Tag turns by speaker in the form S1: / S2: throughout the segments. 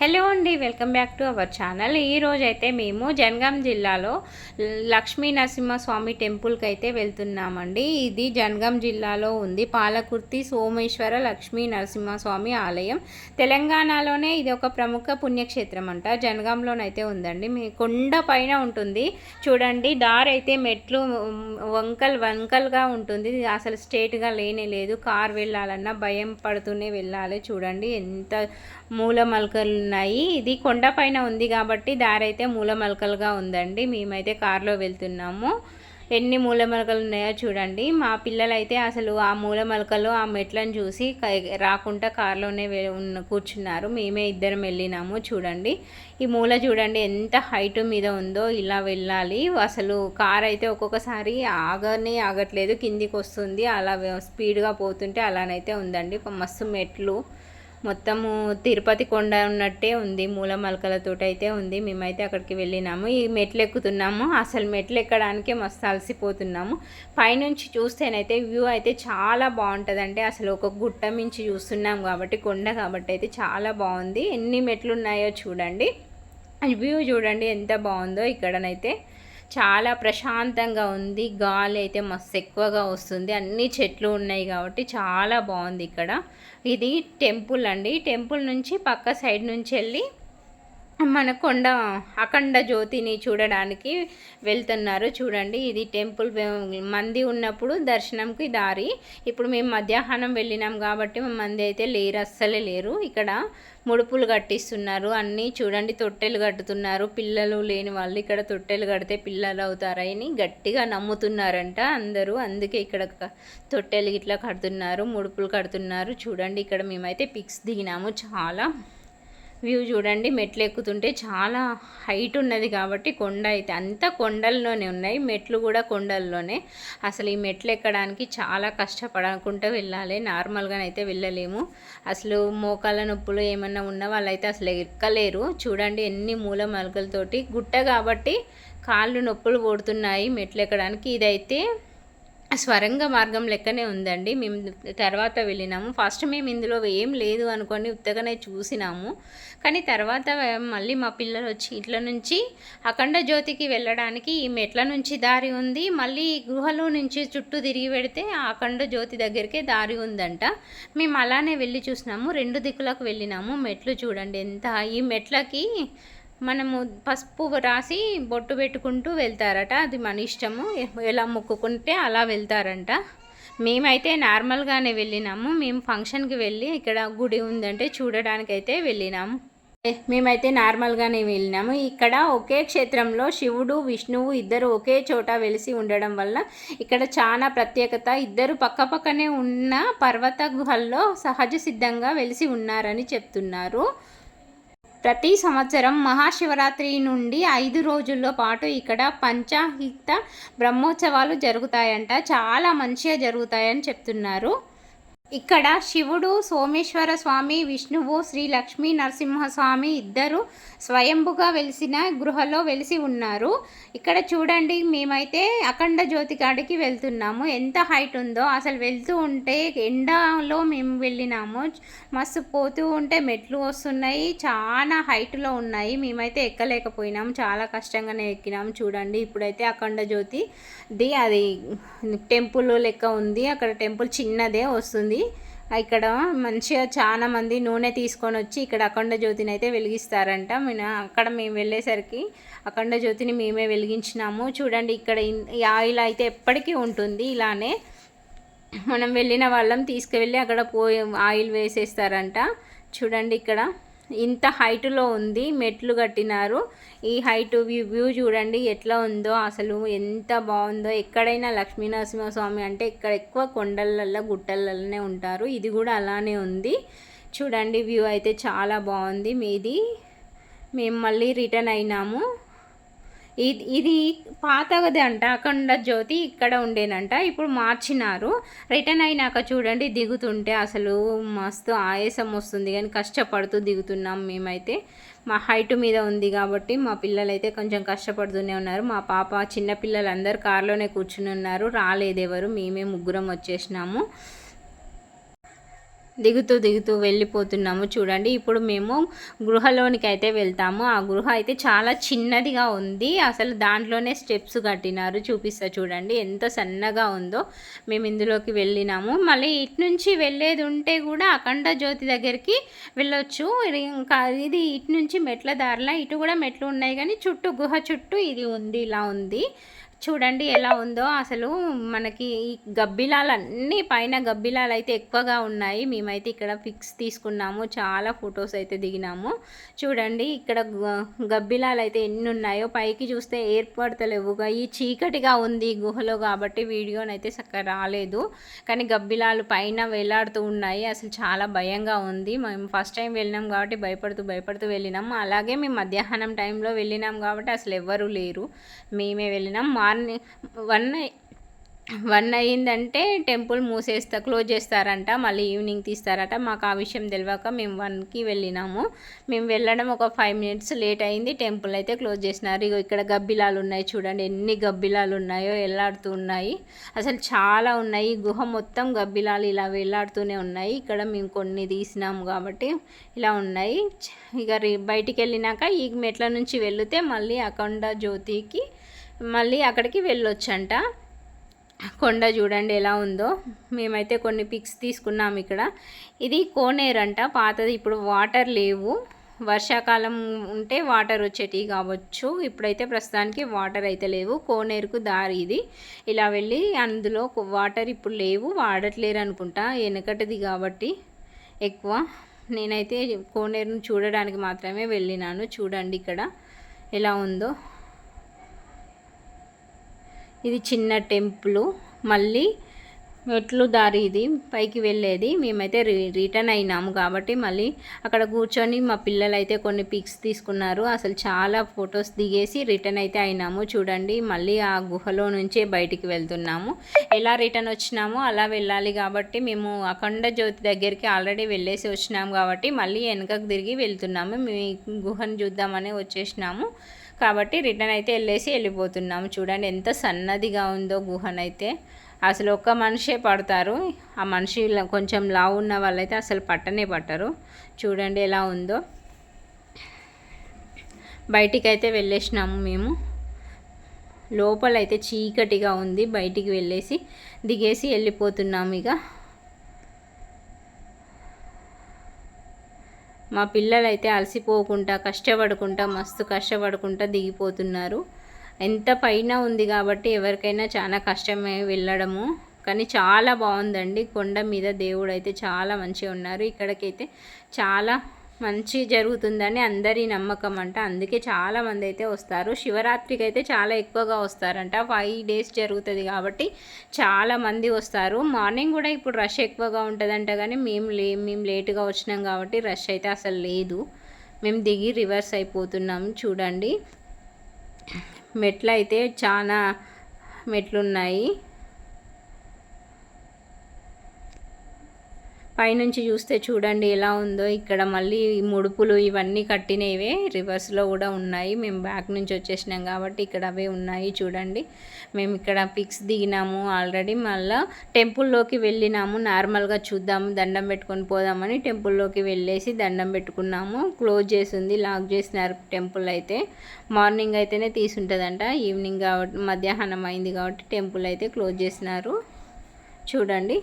S1: Hello అండి welcome back to our channel. ఈరోజైతే అయితే మేము జనగాం జిల్లాలో లక్ష్మీ నరసింహస్వామి టెంపుల్కి అయితే వెళ్తున్నామండి. ఇది జనగాం జిల్లాలో ఉంది. పాలకుర్తి సోమేశ్వర లక్ష్మీ నరసింహస్వామి ఆలయం. తెలంగాణలోనే ఇది ఒక ప్రముఖ పుణ్యక్షేత్రం అంట జనగాంలోనైతే ఉందండి. మీ కొండ పైన ఉంటుంది. చూడండి దారి అయితే మెట్లు వంకల్ వంకల్గా ఉంటుంది. అసలు స్ట్రేట్గా లేనే లేదు. కార్ వెళ్ళాలన్నా భయం పడుతూనే వెళ్ళాలి. చూడండి ఎంత మూలమలకలు ఉన్నాయి. ఇది కొండపైన ఉంది కాబట్టి దారి అయితే మూలమలకలుగా ఉందండి. మేమైతే కారులో వెళ్తున్నాము. ఎన్ని మూలమలకలు ఉన్నాయో చూడండి. మా పిల్లలైతే అసలు ఆ మూలమలకలు ఆ మెట్లను చూసి రాకుండా కారులోనే కూర్చున్నారు. మేమే ఇద్దరం వెళ్ళినాము చూడండి. ఈ మూల చూడండి ఎంత హైట్ మీద ఉందో ఇలా వెళ్ళాలి. అసలు కార్ అయితే ఒక్కొక్కసారి ఆగనే ఆగట్లేదు. కిందికి వస్తుంది. అలా స్పీడ్గా పోతుంటే అలానైతే ఉందండి. మస్తు మెట్లు మొత్తము తిరుపతి కొండ ఉన్నట్టే ఉంది మూలమలకలతో అయితే ఉంది. మేమైతే అక్కడికి వెళ్ళినాము. ఈ మెట్లు ఎక్కుతున్నాము అసలు మెట్లు ఎక్కడానికే మస్తు అలసిపోతున్నాము. పైనుంచి చూస్తేనైతే వ్యూ అయితే చాలా బాగుంటుందంటే అసలు ఒక గుట్ట మించి చూస్తున్నాం కాబట్టి కొండ కాబట్టి అయితే చాలా బాగుంది. ఎన్ని మెట్లు ఉన్నాయో చూడండి వ్యూ చూడండి ఎంత బాగుందో ఇక్కడనైతే. చాలా ప్రశాంతంగా ఉంది. గాలి అయితే మస్తు ఎక్కువగా వస్తుంది. అన్ని చెట్లు ఉన్నాయి కాబట్టి చాలా బాగుంది ఇక్కడ. ఇది టెంపుల్ అండి. టెంపుల్ నుంచి పక్క సైడ్ నుంచి వెళ్ళి మన కొండ అఖండ జ్యోతిని చూడడానికి వెళ్తున్నారు. చూడండి ఇది టెంపుల్ మంది ఉన్నప్పుడు దర్శనంకి దారి. ఇప్పుడు మేము మధ్యాహ్నం వెళ్ళినాం కాబట్టి మంది అయితే లేరు అస్సలే లేరు. ఇక్కడ ముడుపులు కట్టిస్తున్నారు అన్నీ చూడండి తొట్టెలు కట్టుతున్నారు. పిల్లలు లేని వాళ్ళు ఇక్కడ తొట్టెలు కడితే పిల్లలు అవుతారని గట్టిగా నమ్ముతున్నారంట అందరూ. అందుకే ఇక్కడ తొట్టెలు ఇట్లా కడుతున్నారు ముడుపులు కడుతున్నారు. చూడండి ఇక్కడ మేమైతే పిక్స్ దిగినాము చాలా. వ్యూ చూడండి మెట్లు ఎక్కుతుంటే చాలా హైట్ ఉన్నది కాబట్టి కొండ అయితే. అంతా కొండల్లోనే ఉన్నాయి మెట్లు కూడా కొండల్లోనే. అసలు ఈ మెట్లు ఎక్కడానికి చాలా కష్టపడకుండా వెళ్ళాలి నార్మల్గానైతే వెళ్ళలేము. అసలు మోకాళ్ళ నొప్పులు ఏమన్నా ఉన్న వాళ్ళైతే అసలు ఎక్కలేరు. చూడండి ఎన్ని మూల మలకలతోటి గుట్ట కాబట్టి కాళ్ళు నొప్పులు పోడుతున్నాయి మెట్లు ఎక్కడానికి. ఇదైతే స్వరంగ మార్గం లెక్కనే ఉందండి. మేము తర్వాత వెళ్ళినాము. ఫస్ట్ మేము ఇందులో ఏం లేదు అనుకొని ఉత్తగానే చూసినాము. కానీ తర్వాత మళ్ళీ మా పిల్లలు వచ్చి ఇట్ల నుంచి అఖండ జ్యోతికి వెళ్ళడానికి ఈ మెట్ల నుంచి దారి ఉంది మళ్ళీ గుహలో నుంచి చుట్టూ తిరిగి పెడితే ఆ అఖండ జ్యోతి దగ్గరికే దారి ఉందంట. మేము అలానే వెళ్ళి చూసినాము. రెండు దిక్కులకు వెళ్ళినాము. మెట్లు చూడండి ఎంత ఈ మెట్లకి మనము పసుపు రాసి బొట్టు పెట్టుకుంటూ వెళ్తారట. అది మన ఇష్టము. ఎలా మొక్కుకుంటే అలా వెళ్తారంట. మేమైతే నార్మల్గానే వెళ్ళినాము. మేము ఫంక్షన్కి వెళ్ళి ఇక్కడ గుడి ఉందంటే చూడడానికైతే వెళ్ళినాము. మేమైతే నార్మల్గానే వెళ్ళినాము. ఇక్కడ ఒకే క్షేత్రంలో శివుడు విష్ణువు ఇద్దరు ఒకే చోట వెలిసి ఉండడం వల్ల ఇక్కడ చాలా ప్రత్యేకత. ఇద్దరు పక్కపక్కనే ఉన్న పర్వత గుహల్లో సహజ సిద్ధంగా వెలిసి ఉన్నారని చెప్తున్నారు. ప్రతి సంవత్సరం మహాశివరాత్రి నుండి ఐదు రోజుల్లో పాటు ఇక్కడ పంచాహిత బ్రహ్మోత్సవాలు జరుగుతాయంట. చాలా మంచిగా జరుగుతాయని చెప్తున్నారు. ఇక్కడ శివుడు సోమేశ్వర స్వామి విష్ణువు శ్రీ లక్ష్మీ నరసింహస్వామి ఇద్దరు స్వయంభుగా వెలిసిన గృహలో వెలిసి ఉన్నారు. ఇక్కడ చూడండి మేమైతే అఖండ జ్యోతి కాడికి వెళ్తున్నాము. ఎంత హైట్ ఉందో అసలు వెళ్తూ ఉంటే ఎండలో మేము వెళ్ళినాము. మస్తు పోతూ ఉంటే మెట్లు వస్తున్నాయి చాలా హైట్లో ఉన్నాయి. మేమైతే ఎక్కలేకపోయినాము చాలా కష్టంగానే ఎక్కినాము. చూడండి ఇప్పుడైతే అఖండ జ్యోతి ది అది టెంపుల్ లెక్క ఉంది. అక్కడ టెంపుల్ చిన్నదే వస్తుంది. ఇక్కడ మంచిగా చాలా మంది నూనె తీసుకొని వచ్చి ఇక్కడ అఖండ జ్యోతిని అయితే వెలిగిస్తారంట. మేము అక్కడ మేము వెళ్ళేసరికి అఖండ జ్యోతిని మేమే వెలిగించినాము. చూడండి ఇక్కడ ఈ ఆయిల్ అయితే ఎప్పటికీ ఉంటుంది. ఇలానే మనం వెళ్ళిన వాళ్ళం తీసుకువెళ్ళి అక్కడ పోయి ఆయిల్ వేసేస్తారంట. చూడండి ఇక్కడ. ఇంత హైట్లో ఉంది మెట్లు కట్టినారు. ఈ హైట్ వ్యూ వ్యూ చూడండి ఎట్లా ఉందో. అసలు ఎంత బాగుందో. ఎక్కడైనా లక్ష్మీనరసింహస్వామి అంటే ఇక్కడ ఎక్కువ కొండలల్లో గుట్టలలోనే ఉంటారు. ఇది కూడా అలానే ఉంది. చూడండి వ్యూ అయితే చాలా బాగుంది. మీది మేము మళ్ళీ రిటర్న్ అయినాము. ఇది ఇది పాతగది అంట. అఖండ జ్యోతి ఇక్కడ ఉండేనంట ఇప్పుడు మార్చినారు. రిటర్న్ అయినాక చూడండి దిగుతుంటే అసలు మస్తు ఆయాసం వస్తుంది. కానీ కష్టపడుతూ దిగుతున్నాం మేమైతే. మా హైట్ మీద ఉంది కాబట్టి మా పిల్లలైతే కొంచెం కష్టపడుతూనే ఉన్నారు. మా పాప చిన్న పిల్లలందరూ కారులోనే కూర్చుని ఉన్నారు. రాలేదు ఎవరు మేమే ముగ్గురం వచ్చేసినాము. దిగుతూ దిగుతూ వెళ్ళిపోతున్నాము చూడండి. ఇప్పుడు మేము గృహలోనికి అయితే వెళ్తాము. ఆ గృహ అయితే చాలా చిన్నదిగా ఉంది. అసలు దాంట్లోనే స్టెప్స్ కట్టినారు. చూపిస్తా చూడండి. ఎంత సన్నగా ఉందో మేము ఇందులోకి వెళ్ళినాము. మళ్ళీ ఇటు నుంచి వెళ్ళేది ఉంటే కూడా అఖండ జ్యోతి దగ్గరికి వెళ్ళొచ్చు. ఇంకా ఇది ఇటు నుంచి మెట్ల దారిలా ఇటు కూడా మెట్లు ఉన్నాయి కానీ చుట్టూ గుహ చుట్టూ ఇది ఉంది ఇలా ఉంది. చూడండి ఎలా ఉందో. అసలు మనకి ఈ గబ్బిలాలు అన్నీ పైన గబ్బిలాలు అయితే ఎక్కువగా ఉన్నాయి. మేమైతే ఇక్కడ పిక్స్ తీసుకున్నాము. చాలా ఫొటోస్ అయితే దిగినాము. చూడండి ఇక్కడ గబ్బిలాలు అయితే ఎన్ని ఉన్నాయో పైకి చూస్తే ఏర్పడతలేవుగా. ఈ చీకటిగా ఉంది గుహలో కాబట్టి వీడియోనైతే చక్కగా రాలేదు. కానీ గబ్బిలాలు పైన వేలాడుతూ ఉన్నాయి. అసలు చాలా భయంగా ఉంది. మేము ఫస్ట్ టైం వెళ్ళినాం కాబట్టి భయపడుతూ భయపడుతూ వెళ్ళినాము. అలాగే మేము మధ్యాహ్నం టైంలో వెళ్ళినాం కాబట్టి అసలు ఎవ్వరూ లేరు. మేమే వెళ్ళినాం. మార్నింగ్ వన్ వన్ అయ్యిందంటే టెంపుల్ మూసేస్తా క్లోజ్ చేస్తారంట మళ్ళీ ఈవినింగ్ తీస్తారట. మాకు ఆ విషయం తెలియక మేము వన్కి వెళ్ళినాము. మేము వెళ్ళడం ఒక ఫైవ్ మినిట్స్ లేట్ అయింది. టెంపుల్ అయితే క్లోజ్ చేసినారు. ఇగో ఇక్కడ గబ్బిలాలు ఉన్నాయి చూడండి. ఎన్ని గబ్బిలాలు ఉన్నాయో వెళ్ళాడుతూ ఉన్నాయి. అసలు చాలా ఉన్నాయి. గుహ మొత్తం గబ్బిలాలు ఇలా వెళ్ళాడుతూనే ఉన్నాయి. ఇక్కడ మేము కొన్ని తీసినాము కాబట్టి ఇలా ఉన్నాయి. ఇక బయటికి వెళ్ళినాక ఈ మెట్ల నుంచి వెళితే మళ్ళీ అఖండ జ్యోతికి మళ్ళీ అక్కడికి వెళ్ళొచ్చంట. కొండ చూడండి ఎలా ఉందో. మేమైతే కొన్ని పిక్స్ తీసుకున్నాం ఇక్కడ. ఇది కోనేరు అంట పాతది. ఇప్పుడు వాటర్ లేవు. వర్షాకాలం ఉంటే వాటర్ వచ్చేటి కావచ్చు. ఇప్పుడైతే ప్రస్తుతానికి వాటర్ అయితే లేవు. కోనేరుకు దారి ఇది. ఇలా వెళ్ళి అందులో వాటర్ ఇప్పుడు లేవు. వాడట్లేరు అనుకుంటా. వెనకటిది కాబట్టి ఎక్కువ. నేనైతే కోనేరును చూడడానికి మాత్రమే వెళ్ళినాను. చూడండి ఇక్కడ ఎలా ఉందో. ఇది చిన్న టెంపుల్. మళ్ళీ మెట్లు దారి ఇది. పైకి వెళ్ళేది. మేమైతే రిటర్న్ అయినాము కాబట్టి మళ్ళీ అక్కడ కూర్చొని మా పిల్లలు అయితే కొన్ని పిక్స్ తీసుకున్నారు. అసలు చాలా ఫొటోస్ దిగేసి రిటర్న్ అయితే అయినాము. చూడండి మళ్ళీ ఆ గుహలో నుంచే బయటికి వెళ్తున్నాము. ఎలా రిటర్న్ వచ్చినామో అలా వెళ్ళాలి కాబట్టి మేము అఖండ జ్యోతి దగ్గరికి ఆల్రెడీ వెళ్ళేసి వచ్చినాము కాబట్టి మళ్ళీ వెనకకు తిరిగి వెళ్తున్నాము. మీ గుహను చూద్దామని వచ్చేసినాము కాబట్టి రిటర్న్ అయితే వెళ్ళేసి వెళ్ళిపోతున్నాము. చూడండి ఎంత సన్నదిగా ఉందో గుహనైతే. అసలు ఒక్క మనిషే పడతారు. ఆ మనిషి కొంచెం లావు ఉన్న వాళ్ళైతే అసలు పట్టనే పట్టరు. చూడండి ఎలా ఉందో. బయటికి అయితే వెళ్ళేసినాము మేము. లోపలైతే చీకటిగా ఉంది. బయటికి వెళ్ళేసి దిగేసి వెళ్ళిపోతున్నాము ఇక. మా పిల్లలు అయితే అలసిపోకుండా కష్టపడకుండా మస్తు కష్టపడకుండా దిగిపోతున్నారు. ఎంత పైన ఉంది కాబట్టి ఎవరికైనా చాలా కష్టమే వెళ్ళడము. కానీ చాలా బాగుందండి. కొండ మీద దేవుడు అయితే చాలా మంచిగా ఉన్నారు. ఇక్కడికైతే చాలా మంచి జరుగుతుందని అందరి నమ్మకం అంట. అందుకే చాలామంది అయితే వస్తారు. శివరాత్రికి అయితే చాలా ఎక్కువగా వస్తారంట. ఫైవ్ డేస్ జరుగుతుంది కాబట్టి చాలామంది వస్తారు. మార్నింగ్ కూడా ఇప్పుడు రష్ ఎక్కువగా ఉంటుందంట కానీ మేము లే మేము లేటుగా వచ్చినాం కాబట్టి రష్ అయితే అసలు లేదు. మేము దిగి రివర్స్ అయిపోతున్నాం. చూడండి. మెట్లు అయితే చాలా మెట్లున్నాయి. పైనుంచి చూస్తే చూడండి ఎలా ఉందో. ఇక్కడ మళ్ళీ ముడుపులు ఇవన్నీ కట్టినవే. రివర్స్లో కూడా ఉన్నాయి. మేము బ్యాక్ నుంచి వచ్చేసినాం కాబట్టి ఇక్కడ అవే ఉన్నాయి చూడండి. మేము ఇక్కడ పిక్స్ దిగినాము ఆల్రెడీ. మళ్ళీ టెంపుల్లోకి వెళ్ళినాము. నార్మల్గా చూద్దాము. దండం పెట్టుకొని పోదామని టెంపుల్లోకి వెళ్ళేసి దండం పెట్టుకున్నాము. క్లోజ్ చేసింది లాక్ చేసినారు టెంపుల్ అయితే. మార్నింగ్ అయితేనే తీసుంటుందంట. ఈవినింగ్ కాబట్టి మధ్యాహ్నం అయింది కాబట్టి టెంపుల్ అయితే క్లోజ్ చేసినారు. చూడండి.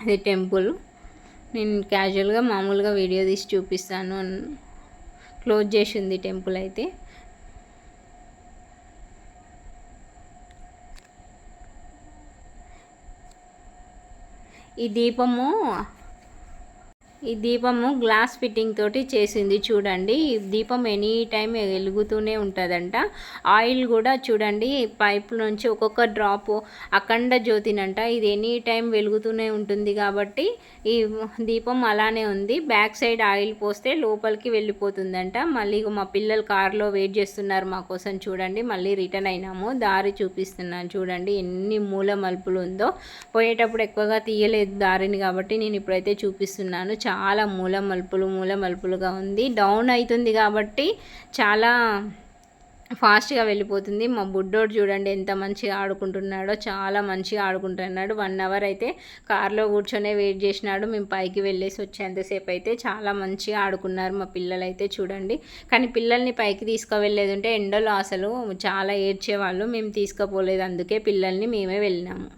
S1: అది టెంపుల్. నేను క్యాజువల్గా మామూలుగా వీడియో తీసి చూపిస్తాను క్లోజ్ చేసింది టెంపుల్ అయితే. ఈ దీపము ఈ దీపము గ్లాస్ ఫిట్టింగ్ తోటి చేసింది చూడండి. ఈ దీపం ఎనీ టైం వెలుగుతూనే ఉంటుందంట. ఆయిల్ కూడా చూడండి పైప్ నుంచి ఒక్కొక్క డ్రాప్ అఖండ జ్యోతినంట. ఇది ఎనీ టైం వెలుగుతూనే ఉంటుంది కాబట్టి ఈ దీపం అలానే ఉంది. బ్యాక్ సైడ్ ఆయిల్ పోస్తే లోపలికి వెళ్ళిపోతుందంట. మళ్ళీ మా పిల్లలు కార్లో వెయిట్ చేస్తున్నారు మా కోసం చూడండి. మళ్ళీ రిటర్న్ అయినాము. దారి చూపిస్తున్నాను చూడండి ఎన్ని మూల మలుపులు ఉందో. పోయేటప్పుడు ఎక్కువగా తీయలేదు దారిని కాబట్టి నేను ఇప్పుడైతే చూపిస్తున్నాను. చాలా చాలా మూల మలుపులు మూల మలుపులుగా ఉంది. డౌన్ అవుతుంది కాబట్టి చాలా ఫాస్ట్గా వెళ్ళిపోతుంది. మా బుడ్డోడు చూడండి ఎంత మంచిగా ఆడుకుంటున్నాడో చాలా మంచిగా ఆడుకుంటున్నాడు. వన్ అవర్ అయితే కార్లో కూర్చొనే వెయిట్ చేసినాడు. మేము పైకి వెళ్ళేసి వచ్చేంతసేపు అయితే చాలా మంచిగా ఆడుకున్నారు మా పిల్లలు అయితే చూడండి. కానీ పిల్లల్ని పైకి తీసుకువెళ్ళేది ఉంటే ఎండలో అసలు చాలా ఏడ్చేవాళ్ళు. మేము తీసుకుపోలేదు అందుకే పిల్లల్ని మేమే వెళ్ళినాము.